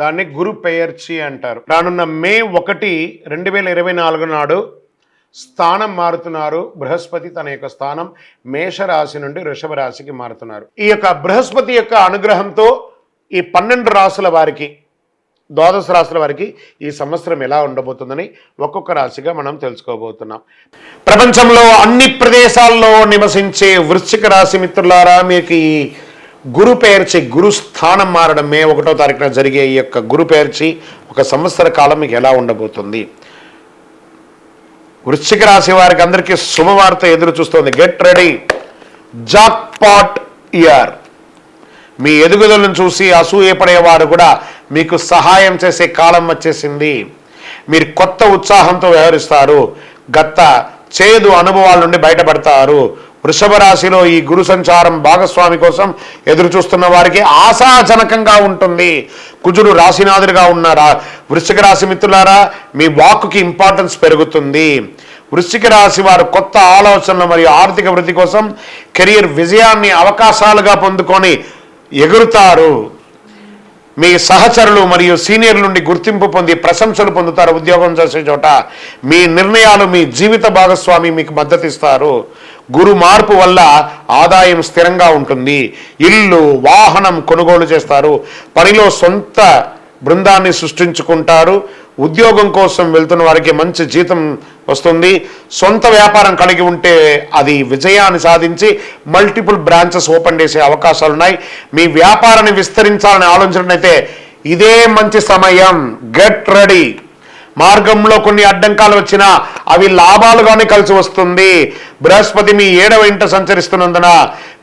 దాన్ని గురు పెయర్చి అంటారు. రానున్న మే ఒకటి రెండు వేల ఇరవై నాలుగు నాడు స్థానం మారుతున్నారు. బృహస్పతి తన యొక్క స్థానం మేషరాశి నుండి వృషభ రాశికి మారుతున్నారు. ఈ యొక్క బృహస్పతి యొక్క అనుగ్రహంతో ఈ పన్నెండు రాసుల వారికి ద్వాదశ రాశుల వారికి ఈ సంవత్సరం ఎలా ఉండబోతుందని ఒక్కొక్క రాశిగా మనం తెలుసుకోబోతున్నాం. ప్రపంచంలో అన్ని ప్రదేశాల్లో నివసించే వృశ్చిక రాశి మిత్రులారా మీకు ఈ గురు పేర్చి గురు స్థానం మారడం మే ఒకటో తారీఖున జరిగే ఈ యొక్క గురు పేర్చి ఒక సంవత్సర కాలం మీకు ఎలా ఉండబోతుంది? వృశ్చిక రాశి వారికి అందరికీ శుభవార్త ఎదురు చూస్తుంది. Get ready jackpot year మీ ఎదుగుదలను చూసి అసూయపడేవారు కూడా మీకు సహాయం చేసే కాలం వచ్చేసింది. మీరు కొత్త ఉత్సాహంతో వ్యవహరిస్తారు. గత చేదు అనుభవాల నుండి బయటపడతారు. వృషభ రాశిలో ఈ గురు సంచారం భాగస్వామి కోసం ఎదురు చూస్తున్న వారికి ఆశాజనకంగా ఉంటుంది. కుజుడు రాశినాథుడిగా ఉన్నారా? వృశ్చిక రాశి మిత్రులారా మీ వాక్కుకి ఇంపార్టెన్స్ పెరుగుతుంది. వృశ్చిక రాశి వారు కొత్త ఆలోచనలు మరియు ఆర్థిక వృద్ధి కోసం కెరియర్ విజయాన్ని అవకాశాలుగా పొందుకొని ఎగురుతారు. మీ సహచరులు మరియు సీనియర్ల నుండి గుర్తింపు పొంది ప్రశంసలు పొందుతారు ఉద్యోగం చేసే చోట. మీ నిర్ణయాలు మీ జీవిత భాగస్వామి మీకు మద్దతు ఇస్తారు గురు మార్పు వల్ల ఆదాయం స్థిరంగా ఉంటుంది. ఇల్లు వాహనం కొనుగోలు చేస్తారు. పనిలో సొంత బృందాన్ని సృష్టించుకుంటారు. ఉద్యోగం కోసం వెళ్తున్న వారికి మంచి జీతం వస్తుంది. సొంత వ్యాపారం కలిగి ఉంటే అది విజయాన్ని సాధించి మల్టిపుల్ బ్రాంచెస్ ఓపెన్ చేసే అవకాశాలు ఉన్నాయి. మీ వ్యాపారాన్ని విస్తరించాలని ఆలోచనైతే ఇదే మంచి సమయం. గెట్ రెడీ మార్గంలో కొన్ని అడ్డంకాలు వచ్చినా అవి లాభాలుగానే కలిసి వస్తుంది. బృహస్పతి మీ ఏడవ ఇంట సంచరిస్తున్నందున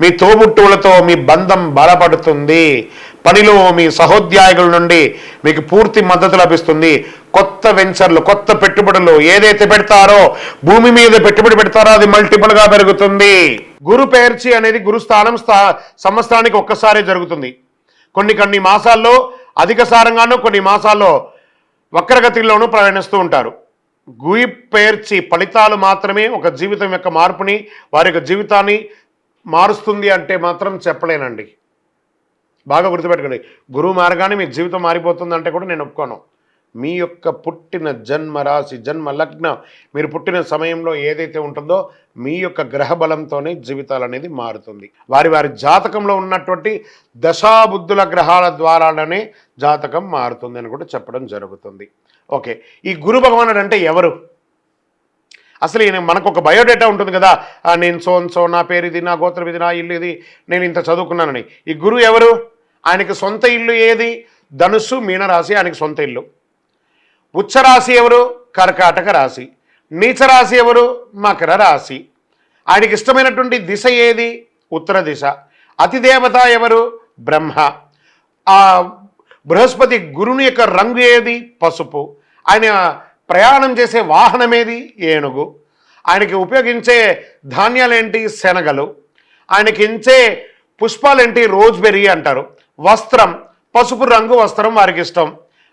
మీ తోబుట్టువులతో మీ బంధం బలపడుతుంది. పనిలో మీ సహోద్యాయుల నుండి మీకు పూర్తి మద్దతు లభిస్తుంది. కొత్త వెంచర్లు కొత్త పెట్టుబడులు ఏదైతే పెడతారో భూమి మీద పెట్టుబడి పెడతారో అది మల్టిపుల్గా పెరుగుతుంది. గురు పేర్చి అనేది గురుస్థానం స్థా సంవత్సరానికి ఒక్కసారే జరుగుతుంది. కొన్ని కొన్ని మాసాల్లో అధిక సారంగానూ కొన్ని మాసాల్లో వక్రగతిలోనూ ప్రయాణిస్తూ ఉంటారు. గుయి పేర్చి ఫలితాలు మాత్రమే ఒక జీవితం యొక్క మార్పుని వారి యొక్క జీవితాన్ని మారుస్తుంది అంటే మాత్రం చెప్పలేనండి. బాగా గుర్తుపెట్టుకోండి. గురువు మార్గాన్ని మీ జీవితం మారిపోతుంది అంటే కూడా నేను ఒప్పుకోను. మీ యొక్క పుట్టిన జన్మ రాశి జన్మ లగ్న మీరు పుట్టిన సమయంలో ఏదైతే ఉంటుందో మీ యొక్క గ్రహ బలంతోనే జీవితాలు అనేది మారుతుంది. వారి వారి జాతకంలో ఉన్నటువంటి దశాబుద్ధుల గ్రహాల ద్వారానే జాతకం మారుతుంది అని కూడా చెప్పడం జరుగుతుంది. ఓకే. ఈ గురు భగవానుడు అంటే ఎవరు? అసలు ఈయన మనకు ఒక బయోడేటా ఉంటుంది కదా. నేను సోన్ సో నా పేరు ఇది నా గోత్రం ఇది నా ఇల్లు ఇది నేను ఇంత చదువుకున్నానని. ఈ గురువు ఎవరు? ఆయనకి సొంత ఇల్లు ఏది? ధనుస్సు మీనరాశి ఆయనకి సొంత ఇల్లు. ఉచ్చరాశి ఎవరు? కర్కాటక రాశి. నీచరాశి ఎవరు? మకర రాశి. ఆయనకి ఇష్టమైనటువంటి దిశ ఏది? ఉత్తర దిశ. అతిదేవత ఎవరు? బ్రహ్మ. ఆ బృహస్పతి గురుని యొక్క రంగు ఏది? పసుపు. ఆయన ప్రయాణం చేసే వాహనం ఏది? ఏనుగు. ఆయనకి ఉపయోగించే ధాన్యాలేంటి? శనగలు. ఆయనకి ఇచ్చే పుష్పాలేంటి? రోజ్బెర్రీ అంటారు. వస్త్రం. పసుపు రంగు వస్త్రం వారికి ఇష్టం.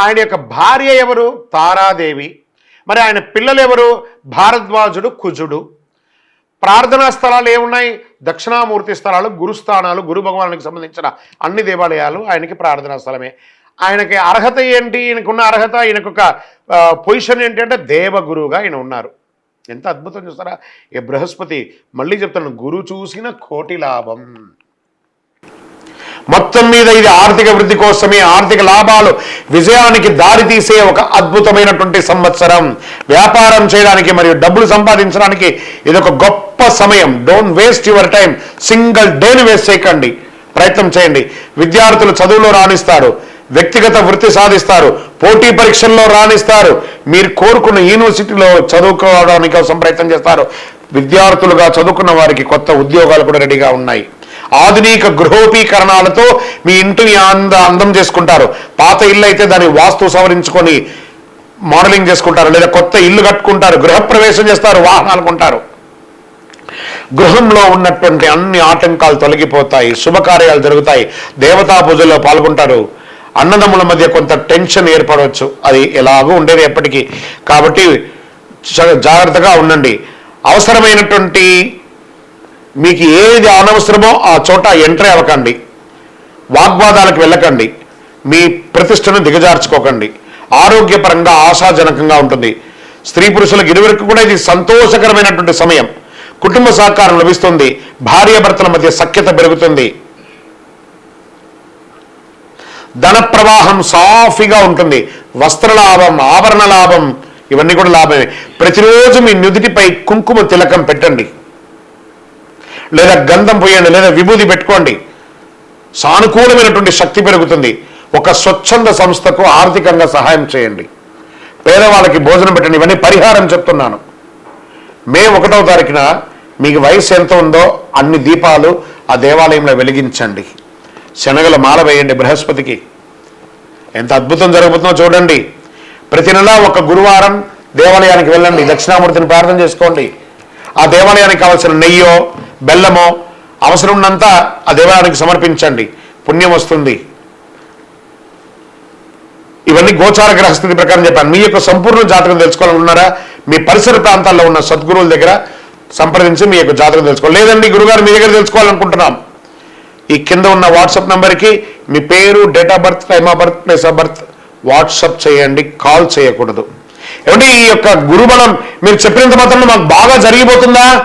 ఆయన యొక్క భార్య ఎవరు? తారాదేవి. మరి ఆయన పిల్లలు ఎవరు? భారద్వాజుడు కుజుడు. ప్రార్థనా స్థలాలు ఏమున్నాయి? దక్షిణామూర్తి స్థలాలు గురుస్థానాలు గురు భగవానికి సంబంధించిన అన్ని దేవాలయాలు ఆయనకి ప్రార్థనా స్థలమే. ఆయనకి అర్హత ఏంటి? ఈయనకున్న అర్హత ఈయనకు ఒక పొజిషన్ ఏంటి అంటే దేవగురువుగా ఆయన ఉన్నారు. ఎంత అద్భుతం చూస్తారా? ఈ బృహస్పతి మళ్ళీ చెప్తాను గురు చూసిన కోటి లాభం. మొత్తం మీద ఇది ఆర్థిక వృద్ధి కోసమే ఆర్థిక లాభాలు విజయానికి దారి తీసే ఒక అద్భుతమైనటువంటి సంవత్సరం. వ్యాపారం చేయడానికి మరియు డబ్బులు సంపాదించడానికి ఇది ఒక గొప్ప సమయం. Don't waste your time single డేని వేస్ట్ చేయకండి. ప్రయత్నం చేయండి. విద్యార్థులు చదువులో రాణిస్తారు. వ్యక్తిగత వృత్తి సాధిస్తారు. పోటీ పరీక్షల్లో రాణిస్తారు. మీరు కోరుకున్న యూనివర్సిటీలో చదువుకోవడానికి కోసం ప్రయత్నం చేస్తారు. విద్యార్థులుగా చదువుకున్న వారికి కొత్త ఉద్యోగాలు కూడా రెడీగా ఉన్నాయి. ఆధునిక గృహోపీకరణాలతో మీ ఇంటిని అంద అందం చేసుకుంటారు. పాత ఇల్లు అయితే దాని వాస్తు సవరించుకొని మోడలింగ్ చేసుకుంటారు. లేదా కొత్త ఇల్లు కట్టుకుంటారు. గృహప్రవేశం చేస్తారు. వాహనాలు కొంటారు. గృహంలో ఉన్నటువంటి అన్ని ఆటంకాలు తొలగిపోతాయి. శుభకార్యాలు జరుగుతాయి. దేవతా పూజల్లో పాల్గొంటారు. అన్నదమ్ముల మధ్య కొంత టెన్షన్ ఏర్పడవచ్చు. అది ఎలాగో ఉండేది ఎప్పటికీ. కాబట్టి జాగ్రత్తగా ఉండండి. అవసరమైనటువంటి మీకు ఏది అనవసరమో ఆ చోట ఎంట్రీ అవ్వకండి. వాగ్వాదాలకు వెళ్ళకండి. మీ ప్రతిష్టను దిగజార్చుకోకండి. ఆరోగ్యపరంగా ఆశాజనకంగా ఉంటుంది. స్త్రీ పురుషులకు ఇరువురికి కూడా ఇది సంతోషకరమైనటువంటి సమయం. కుటుంబ సహకారం లభిస్తుంది. భార్యాభర్తల మధ్య సఖ్యత పెరుగుతుంది. ధన ప్రవాహం సాఫీగా ఉంటుంది. వస్త్ర లాభం ఆభరణ లాభం ఇవన్నీ కూడా లాభమే. ప్రతిరోజు మీ నుదిటిపై కుంకుమ తిలకం పెట్టండి. లేదా గంధం పోయండి లేదా విభూది పెట్టుకోండి. సానుకూలమైనటువంటి శక్తి పెరుగుతుంది. ఒక స్వచ్ఛంద సంస్థకు ఆర్థికంగా సహాయం చేయండి. పేదవాళ్ళకి భోజనం పెట్టండి. ఇవన్నీ పరిహారం చెప్తున్నాను. మే ఒకటవ తారీఖున మీకు వయసు ఎంత ఉందో అన్ని దీపాలు ఆ దేవాలయంలో వెలిగించండి. శనగల మాల వేయండి బృహస్పతికి. ఎంత అద్భుతం జరుగుతుందో చూడండి. ప్రతి నెల ఒక గురువారం దేవాలయానికి వెళ్ళండి. దక్షిణామూర్తిని ప్రార్థన చేసుకోండి. ఆ దేవాలయానికి కావాల్సిన నెయ్యో బెల్లము అవసరం ఉన్నంత ఆ దేవాలయానికి సమర్పించండి. పుణ్యం వస్తుంది. ఇవన్నీ గోచార గ్రహస్థితి ప్రకారం చెప్పాను. మీ యొక్క సంపూర్ణ జాతకం తెలుసుకోవాలనుకున్నారా మీ పరిసర ప్రాంతాల్లో ఉన్న సద్గురువుల దగ్గర సంప్రదించి మీ యొక్క జాతకం తెలుసుకోవాలి. లేదండి గురుగారు మీ దగ్గర తెలుసుకోవాలనుకుంటున్నాం. ఈ కింద ఉన్న వాట్సాప్ నెంబర్కి మీ పేరు date of birth time of birth place of birth WhatsApp చేయండి కాల్ చేయకూడదు. ఏమంటే ఈ యొక్క గురుబలం మీరు చెప్పినంత మాత్రం మాకు బాగా జరిగిపోతుందా?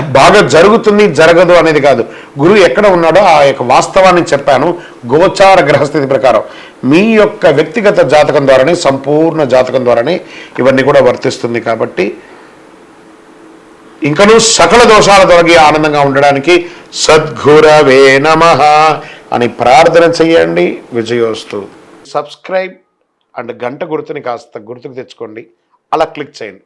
బాగా జరుగుతుంది జరగదు అనేది కాదు. గురువు ఎక్కడ ఉన్నాడో ఆ యొక్క వాస్తవాన్ని చెప్పాను గోచార గ్రహస్థితి ప్రకారం. మీ యొక్క వ్యక్తిగత జాతకం ద్వారానే సంపూర్ణ జాతకం ద్వారానే ఇవన్నీ కూడా వర్తిస్తుంది కాబట్టి ఇంకను సకల దోషాల తొలగి ఆనందంగా ఉండడానికి సద్గురవే నమ అని ప్రార్థన చెయ్యండి. విజయోస్తు. సబ్స్క్రైబ్ అండ్ గంట గుర్తుని కాస్త గుర్తుకు తెచ్చుకోండి. అలా క్లిక్ చేయండి.